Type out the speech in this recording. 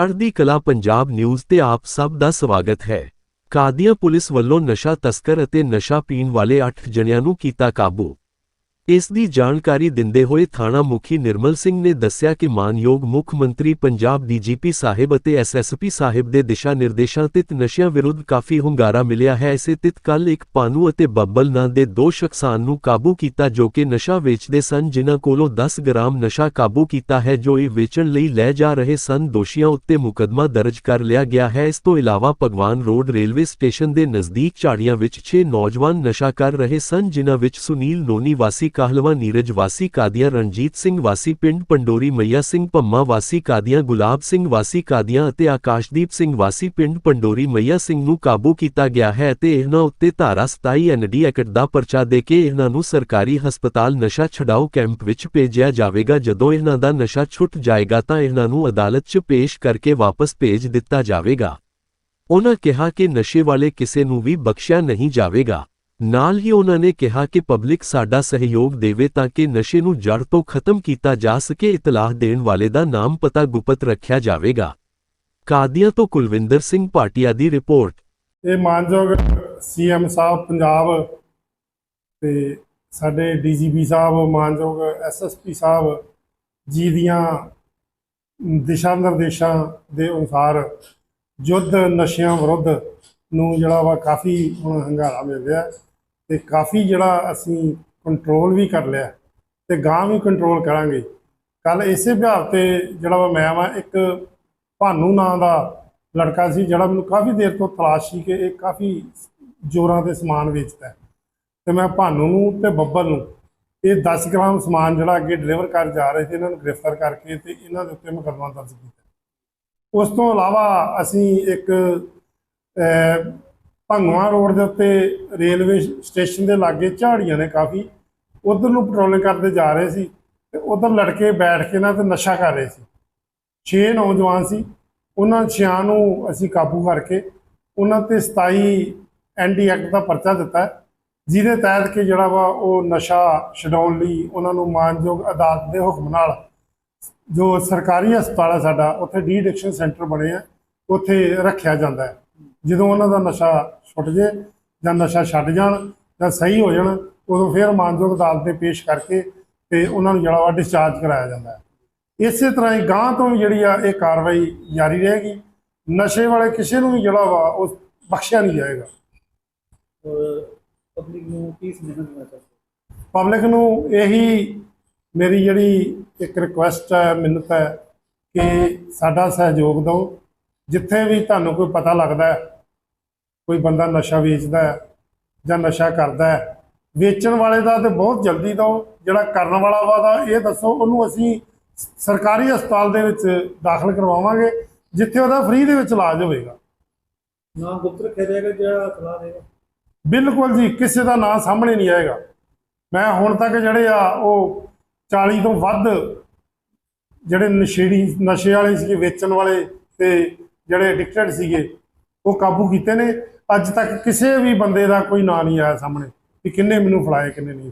ਚੜ੍ਹਦੀ ਕਲਾ ਪੰਜਾਬ ਨਿਊਜ਼ ਤੇ ਆਪ ਸਭ ਦਾ ਸਵਾਗਤ ਹੈ। ਕਾਦੀਆਂ ਪੁਲਿਸ ਵੱਲੋਂ ਨਸ਼ਾ ਤਸਕਰ ਅਤੇ ਨਸ਼ਾ ਪੀਣ ਵਾਲੇ 8 ਜਣਿਆਂ ਨੂੰ ਕੀਤਾ ਕਾਬੂ। ਇਸ ਦੀ ਜਾਣਕਾਰੀ ਦਿੰਦੇ ਹੋਏ ਥਾਣਾ ਮੁਖੀ ਨਿਰਮਲ ਸਿੰਘ ਨੇ ਦੱਸਿਆ ਕਿ ਮਾਨਯੋਗ ਮੁੱਖ ਮੰਤਰੀ ਪੰਜਾਬ ਡੀਜੀਪੀ ਸਾਹਿਬ ਅਤੇ ਐਸਐਸਪੀ ਸਾਹਿਬ ਦੇ ਦਿਸ਼ਾ ਨਿਰਦੇਸ਼ਾਂ ਤਿਤ ਨਸ਼ਿਆਂ ਵਿਰੁੱਧ ਕਾਫੀ ਹੁੰਗਾਰਾ ਮਿਲਿਆ ਹੈ। ਇਸੇ ਤਿਤ ਕੱਲ ਇੱਕ ਪਾਨੂ ਅਤੇ ਬੱਬਲ ਨਾਂ ਦੇ ਦੋ ਸ਼ਖਸਾਂ ਨੂੰ ਕਾਬੂ ਕੀਤਾ ਜੋ ਕਿ ਨਸ਼ਾ ਵੇਚਦੇ ਸਨ, ਜਿਨ੍ਹਾਂ ਕੋਲੋਂ 10 ਗ੍ਰਾਮ ਨਸ਼ਾ ਕਾਬੂ ਕੀਤਾ ਹੈ, ਜੋ ਇਹ ਵੇਚਣ ਲਈ ਲੈ ਜਾ ਰਹੇ ਸਨ। ਦੋਸ਼ੀਆਂ ਉੱਤੇ ਮੁਕੱਦਮਾ ਦਰਜ ਕਰ ਲਿਆ ਗਿਆ ਹੈ। ਇਸ ਤੋਂ ਇਲਾਵਾ ਭਗਵਾਨ ਰੋਡ ਰੇਲਵੇ ਸਟੇਸ਼ਨ ਦੇ ਨਜ਼ਦੀਕ ਝਾੜੀਆਂ ਵਿੱਚ 6 ਨੌਜਵਾਨ ਨਸ਼ਾ ਕਰ ਰਹੇ ਸਨ, ਜਿਨ੍ਹਾਂ ਵਿੱਚ ਸੁਨੀਲ ਨੋਨੀ ਵਾਸੀ ਕਾਹਲਵਾ ਨੀਰਜ ਵਾਸੀ ਕਾਦੀਆਂ, ਰਣਜੀਤ ਸਿੰਘ ਵਾਸੀ ਪਿੰਡ ਪੰਡੋਰੀ, ਮਈਆ ਸਿੰਘ ਭੰਮਾ ਵਾਸੀ ਕਾਦੀਆਂ, ਗੁਲਾਬ ਸਿੰਘ ਵਾਸੀ ਕਾਦੀਆਂ ਅਤੇ ਆਕਾਸ਼ਦੀਪ ਸਿੰਘ ਵਾਸੀ ਪਿੰਡ ਪੰਡੋਰੀ, ਮਈਆ ਸਿੰਘ ਨੂੰ ਕਾਬੂ ਕੀਤਾ ਗਿਆ ਹੈ ਤੇ ਇਹਨਾਂ ਉੱਤੇ ਧਾਰਾ 27 ਐਨਡੀ ਐਕਟ ਦਾ ਪਰਚਾ ਦੇ ਕੇ ਇਹਨਾਂ ਨੂੰ ਸਰਕਾਰੀ ਹਸਪਤਾਲ ਨਸ਼ਾ ਛਡਾਓ ਕੈਂਪ ਵਿੱਚ ਭੇਜਿਆ ਜਾਵੇਗਾ। ਜਦੋਂ ਇਹਨਾਂ ਦਾ ਨਸ਼ਾ ਛੁੱਟ ਜਾਏਗਾ ਤਾਂ ਇਹਨਾਂ ਨੂੰ ਅਦਾਲਤ 'ਚ ਪੇਸ਼ ਕਰਕੇ ਵਾਪਸ ਭੇਜ ਦਿੱਤਾ ਜਾਵੇਗਾ। ਉਹਨਾਂ ਕਿਹਾ ਕਿ ਨਸ਼ੇ ਵਾਲੇ ਕਿਸੇ ਨੂੰ ਵੀ ਬਖਸ਼ਿਆ ਨਹੀਂ ਜਾਵੇਗਾ। ਨਾਲ ਹੀ ਉਹਨਾਂ ਨੇ ਕਿਹਾ ਕਿ ਪਬਲਿਕ ਸਾਡਾ ਸਹਿਯੋਗ ਦੇਵੇ ਤਾਂ ਕਿ ਨਸ਼ੇ ਨੂੰ ਜੜ ਤੋਂ ਖਤਮ ਕੀਤਾ ਜਾ ਸਕੇ, ਇਤਲਾਹ ਦੇਣ ਵਾਲੇ ਦਾ ਨਾਮ ਪਤਾ ਗੁਪਤ ਰੱਖਿਆ ਜਾਵੇਗਾ। ਕਾਦੀਆਂ ਤੋਂ ਕੁਲਵਿੰਦਰ ਸਿੰਘ ਭਾਟੀਆ ਦੀ ਰਿਪੋਰਟ। ਇਹ ਮਾਨਯੋਗ ਸੀਐਮ ਸਾਹਿਬ ਪੰਜਾਬ ਤੇ ਸਾਡੇ ਡੀਜੀਪੀ ਸਾਹਿਬ, ਮਾਨਯੋਗ ਐਸਐਸਪੀ ਸਾਹਿਬ ਜੀ ਦੀਆਂ ਦਿਸ਼ਾ ਨਿਰਦੇਸ਼ਾਂ ਦੇ ਅਨੁਸਾਰ ਯੁੱਧ ਨਸ਼ਿਆਂ ਵਿਰੁੱਧ ਨੂੰ ਜਿਹੜਾ ਵਾ ਕਾਫੀ ਹੁਣ ਹੰਗਾਰਾ ਮਿਲ ਰਿਹਾ। ਤੇ ਕਾਫੀ ਜਿਹੜਾ ਅਸੀਂ ਕੰਟਰੋਲ ਵੀ ਕਰ ਲਿਆ ਤੇ ਗਾਂ ਵੀ ਕੰਟਰੋਲ ਕਰਾਂਗੇ। ਕੱਲ ਇਸੇ ਵਿਹਾਰ ਤੇ ਜਿਹੜਾ ਵਾ ਮੈਂ ਵਾ, ਇੱਕ ਭਾਨੂ ਨਾਂ ਦਾ ਲੜਕਾ ਸੀ ਜਿਹੜਾ ਮੈਨੂੰ ਕਾਫੀ ਦੇਰ ਤੋਂ ਤਲਾਸ਼ ਸੀ ਕਿ ਇਹ ਕਾਫੀ ਜੋਰਾਂ ਤੇ ਸਮਾਨ ਵੇਚਦਾ ਹੈ। ਤੇ ਮੈਂ ਭਾਨੂ ਨੂੰ ਤੇ ਬੱਬਲ ਨੂੰ ਇਹ 10 ਗ੍ਰਾਮ ਸਮਾਨ ਜਿਹੜਾ ਅੱਗੇ ਡਿਲੀਵਰ ਕਰ ਜਾ ਰਹੇ ਸੀ, ਇਹਨਾਂ ਨੂੰ ਗ੍ਰਿਫਤਾਰ ਕਰਕੇ ਤੇ ਇਹਨਾਂ ਦੇ ਉੱਤੇ ਮੁਕੱਦਮਾ ਦਰਜ ਕੀਤਾ। ਉਸ ਤੋਂ ਇਲਾਵਾ ਅਸੀਂ ਇੱਕ ਭੰਗਵਾ ਰੋਡ ਦੇ ਉੱਤੇ ਰੇਲਵੇ ਸਟੇਸ਼ਨ ਦੇ ਲਾਗੇ ਝਾੜੀਆਂ ਨੇ ਕਾਫੀ। ਉਧਰ ਨੂੰ ਪੈਟਰੋਲਿੰਗ ਕਰਦੇ ਜਾ ਰਹੇ ਸੀ ਤੇ ਉਧਰ ਲੜਕੇ ਬੈਠ ਕੇ ਨਾ ਤੇ ਨਸ਼ਾ ਕਰ ਰਹੇ ਸੀ। ਛੇ ਨੌਜਵਾਨ ਸੀ। ਉਹਨਾਂ ਛਿਆਂ ਨੂੰ ਅਸੀਂ ਕਾਬੂ ਕਰਕੇ ਉਹਨਾਂ ਤੇ 27 ਐਨਡੀ ਐਕਟ ਦਾ ਪਰਚਾ ਦਿੱਤਾ। ਜਿਹਦੇ ਤਹਿਤ ਕਿ ਜਿਹੜਾ ਵਾ ਉਹ ਨਸ਼ਾ ਛਡਾਉਣ ਲਈ ਉਹਨਾਂ ਨੂੰ ਮਾਨਯੋਗ ਅਦਾਲਤ ਦੇ ਹੁਕਮ ਨਾਲ ਜੋ ਸਰਕਾਰੀ ਹਸਪਤਾਲ ਹੈ ਸਾਡਾ, ਉੱਥੇ ਡੀ ਐਡਿਕਸ਼ਨ ਸੈਂਟਰ ਬਣੇ ਆ, ਉੱਥੇ ਰੱਖਿਆ ਜਾਂਦਾ ਹੈ। ਜਦੋਂ ਉਹਨਾਂ ਦਾ ਨਸ਼ਾ ਛੁੱਟ ਜੇ ਜਾਂ ਨਸ਼ਾ ਛੱਡ ਜਾਣ ਜਾਂ ਸਹੀ ਹੋ ਜਾਣ ਉਦੋਂ ਫਿਰ ਮਾਨਯੋਗ ਅਦਾਲਤ ਦੇ ਪੇਸ਼ ਕਰਕੇ ਤੇ ਉਹਨਾਂ ਨੂੰ ਜਿਹੜਾ ਵਾ ਡਿਸਚਾਰਜ ਕਰਾਇਆ ਜਾਂਦਾ ਹੈ। ਇਸੇ ਤਰ੍ਹਾਂ ਹੀ ਗਾਂ ਤੋਂ ਵੀ ਜਿਹੜੀ ਆ ਇਹ ਕਾਰਵਾਈ ਜਾਰੀ ਰਹੇਗੀ। ਨਸ਼ੇ ਵਾਲੇ ਕਿਸੇ ਨੂੰ ਵੀ ਜਿਹੜਾ ਵਾ ਉਹ ਬਖਸ਼ਿਆ ਨਹੀਂ ਜਾਏਗਾ। ਪਬਲਿਕ ਨੂੰ ਕੀ ਚਾਹੁੰਦੇ ਪਬਲਿਕ ਨੂੰ ਇਹੀ ਮੇਰੀ ਜਿਹੜੀ ਇੱਕ ਰਿਕੁਐਸਟ ਹੈ ਮਿੰਨਤ ਹੈ ਕਿ ਸਾਡਾ ਸਹਿਯੋਗ ਦਿਓ। ਜਿੱਥੇ ਵੀ ਤੁਹਾਨੂੰ ਕੋਈ ਪਤਾ ਲੱਗਦਾ ਕੋਈ ਬੰਦਾ ਨਸ਼ਾ ਵੇਚਦਾ ਹੈ ਜਾਂ ਨਸ਼ਾ ਕਰਦਾ ਹੈ ਵੇਚਣ ਵਾਲੇ ਦਾ ਤੇ ਬਹੁਤ ਜਲਦੀ ਦਿਓ ਜਿਹੜਾ ਕਰਨ ਵਾਲਾ ਵਾ ਦਾ ਇਹ ਦੱਸੋ ਉਹਨੂੰ ਅਸੀਂ ਸਰਕਾਰੀ ਹਸਪਤਾਲ ਦੇ ਵਿੱਚ ਦਾਖਲ ਕਰਵਾਵਾਂਗੇ ਜਿੱਥੇ ਉਹਦਾ ਫ੍ਰੀ ਦੇ ਵਿੱਚ ਇਲਾਜ ਹੋਵੇਗਾ। ਨਾ ਗੁਪਤ ਰੱਖਿਆ ਜਾਏਗਾ ਜਿਹੜਾ ਸਲਾਹ ਦੇਗਾ? ਬਿਲਕੁਲ ਜੀ ਕਿਸੇ ਦਾ ਨਾਂ ਸਾਹਮਣੇ ਨਹੀਂ ਆਏਗਾ। ਮੈਂ ਹੁਣ ਤੱਕ ਜਿਹੜੇ ਆ ਉਹ 40 ਤੋਂ ਵੱਧ ਜਿਹੜੇ ਨਸ਼ੇੜੀ ਨਸ਼ੇ ਵਾਲੇ ਸੀਗੇ ਵੇਚਣ ਵਾਲੇ ਤੇ ਜਿਹੜੇ ਐਡਿਕਟਡ ਸੀਗੇ, ਉਹ ਕਾਬੂ ਕੀਤੇ ਨੇ। ਅੱਜ ਤੱਕ ਕਿਸੇ ਵੀ ਬੰਦੇ ਦਾ ਕੋਈ ਨਾਂ ਨਹੀਂ ਆਇਆ ਸਾਹਮਣੇ ਕਿ ਕਿੰਨੇ ਮੈਨੂੰ ਫੜਾਏ, ਕਿੰਨੇ ਨਹੀਂ